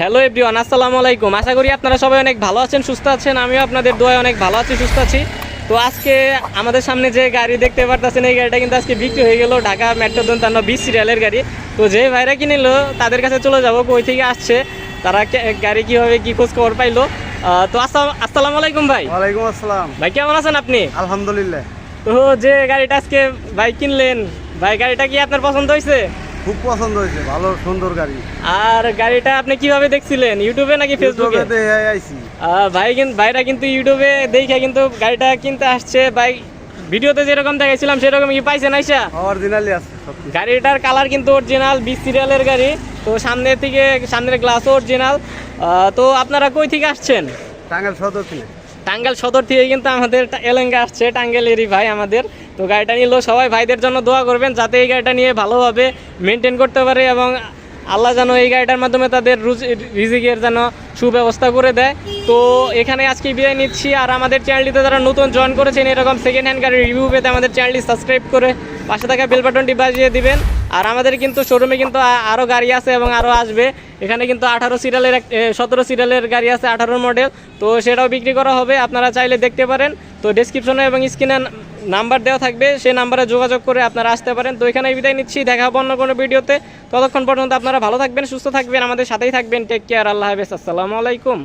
Hello everyone আসসালামু আলাইকুম। আশা করি আপনারা সবাই অনেক ভালো আছেন সুস্থ আছেন। আমিও আপনাদের দোয়ায় অনেক ভালো আছি সুস্থ আছি। তো আজকে আমাদের সামনে যে গাড়ি দেখতে পারতেছেন এই গাড়িটা কিন্তু আজকে বিক্রি হয়ে গেল ঢাকা মেট্রো দন্তান্ন বিশ সিরিয়ালের গাড়ি। তো যে ভাইরা কিনিল তাদের কাছে চলে যাব কই থেকে আসছে তারা গাড়ি কীভাবে কী খোঁজ খবর পাইলো। তো আসসালাম আসসালামু আলাইকুম ভাই। ওয়ালাইকুম আসসালাম। ভাই কেমন আছেন আপনি? আলহামদুলিল্লাহ। তো যে গাড়িটা আজকে ভাই কিনলেন ভাই গাড়িটা কি আপনার পছন্দ হয়েছে খুব পছন্দ হয়েছে ভালো সুন্দর গাড়ি। আর গাড়িটা আপনি কীভাবে দেখছিলেন? ইউটিউবে নাকি ফেসবুকে আইছি। ভাই কিন্তু ভাইরা কিন্তু ইউটিউবে দেখে কিন্তু গাড়িটা কিনতে আসছে। ভাই ভিডিওতে যেরকম দেখাইছিলাম সেরকম কি পাইছেন আইসা? অরিজিনালি আছে গাড়িটার কালার কিন্তু অরিজিনাল বিশ সিরিয়ালের গাড়ি। তো সামনে থেকে সামনের গ্লাসও অরিজিনাল তো আপনারা কই থেকে আসছেন? টাঙ্গাল সদর কিনে টাঙ্গাইল সদর থেকে কিন্তু আমাদের এলেঙ্গা আসছে, টাঙ্গাইলেরই ভাই আমাদের। তো গাড়িটা নিলেও সবাই ভাইদের জন্য দোয়া করবেন, যাতে এই গাড়িটা নিয়ে ভালোভাবে মেনটেন করতে পারে এবং আল্লাহ যেন এই গাড়িটার মাধ্যমে তাদের রুজি রিজিকের যেন সুব্যবস্থা করে দেয়। তো এখানে আজকে বিদায় নিচ্ছি, আর আমাদের চ্যানেলটিতে যারা নতুন জয়েন করেছেন, এরকম সেকেন্ড হ্যান্ড গাড়ির রিভিউ পেতে আমাদের চ্যানেলটি সাবস্ক্রাইব করে পাশে থাকা বেল বাটনটি বাজিয়ে দিবেন। আর আমাদের কিন্তু শোরুমে কিন্তু আরও গাড়ি আছে এবং আরও আসবে। এখানে কিন্তু আঠারো সিরিয়ালের সতেরো সিরিয়ালের গাড়ি আছে আঠারো মডেল তো সেটাও বিক্রি করা হবে, আপনারা চাইলে দেখতে পারেন। তো ডেসক্রিপশনে এবং স্ক্রিনে নাম্বার দেওয়া থাকবে, সেই নাম্বারে যোগাযোগ করে আপনারা আসতে পারেন। তো এখানে বিদায় নিচ্ছি, দেখা হবে অন্য কোনো ভিডিওতে ততক্ষণ পর্যন্ত আপনারা ভালো থাকবেন, সুস্থ থাকবেন, আমাদের সাথেই থাকবেন। টেক কেয়ার আল্লাহ হাফেজ, আসসালামু আলাইকুম।